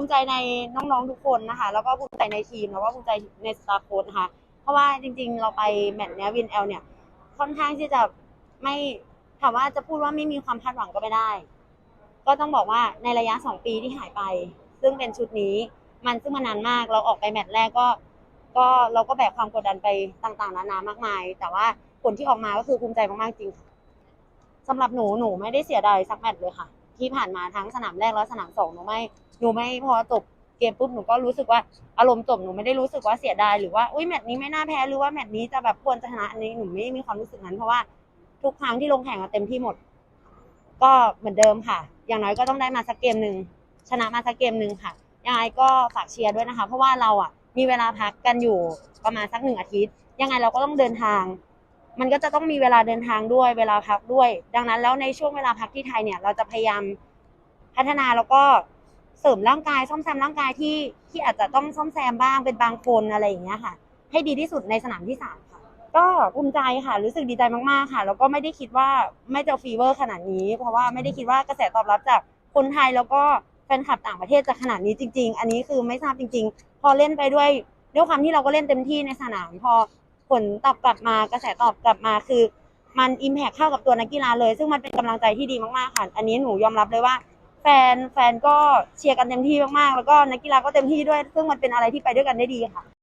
ภูมิใจในน้องๆทุกคนนะคะ แล้วก็ภูมิใจในทีมแล้วก็ภูมิใจในสตาร์โค้ดนะคะ เพราะว่าจริง ๆ เราไปแมตช์เนี้ยวินเอลเนี่ยค่อนข้างที่จะไม่ถามว่าจะพูดว่าไม่มีความคาดหวังก็ไม่ได้ ก็ต้องบอกว่าในระยะสองปีที่หายไป ซึ่งเป็นชุดนี้มันซึ่งมานานมากเราออกไปแมตช์แรกก็ ก็เราก็แบกความกดดันไปต่างๆนานามากมาย แต่ว่าผลที่ออกมาก็คือภูมิใจมากๆจริงค่ะสำหรับหนูหนูไม่ได้เสียดายสักแมตช์เลยค่ะ ที่ผ่านมาทั้งสนามแรกและสนามสองหนูไม่หนูไม่พอจบเกมปุ๊บหนูก็รู้สึกว่าอารมณ์จบหนูไม่ได้รู้สึกว่าเสียดายหรือว่าอุ้ยแมตช์นี้ไม่น่าแพ้หรือว่าแมตช์นี้จะแบบควรจะชนะอันนี้หนูไม่มีความรู้สึกนั้นเพราะว่าทุกครั้งที่ลงแข่งอะเต็มที่หมด ก็เหมือนเดิมค่ะ อย่างน้อยก็ต้องได้มาสักเกมหนึ่งชนะมาสักเกมหนึ่งค่ะยังไงก็ฝากเชียร์ด้วยนะคะ เพราะว่าเราอะมีเวลาพักกันอยู่ประมาณสักหนึ่งอาทิตย์ ยังไงเราก็ต้องเดินทาง มันก็จะต้องมีเวลาเดินทางด้วยเวลาพักด้วย ดังนั้นแล้วในช่วงเวลาพักที่ไทยเนี่ย เราจะพยายามพัฒนาแล้วก็เสริมร่างกายซ่อมแซมร่างกายที่ที่อาจจะต้องซ่อมแซมบ้างเป็นบางคนอะไรอย่างเงี้ยค่ะ ให้ดีที่สุดในสนามที่สามค่ะ ก็ภูมิใจค่ะ รู้สึกดีใจมากๆค่ะแล้วก็ไม่ได้คิดว่าไม่จะฟีเวอร์ขนาดนี้ เพราะว่าไม่ได้คิดว่ากระแสตอบรับจากคนไทยแล้วก็แฟนคลับต่างประเทศจะขนาดนี้จริง ๆ อันนี้คือไม่ทราบจริง ๆ พอเล่นไปด้วยด้วยความที่เราก็เล่นเต็มที่ในสนาม พอ ผลตอบกลับมากระแสตอบกลับมาคือมันอิมแพคเข้ากับตัวนักกีฬาเลย ซึ่งมันเป็นกำลังใจที่ดีมากๆค่ะ อันนี้หนูยอมรับเลยว่า แฟนแฟนก็เชียร์กันเต็มที่มากๆ แล้วก็นักกีฬาก็เต็มที่ด้วย ซึ่งมันเป็นอะไรที่ไปด้วยกันได้ดีค่ะ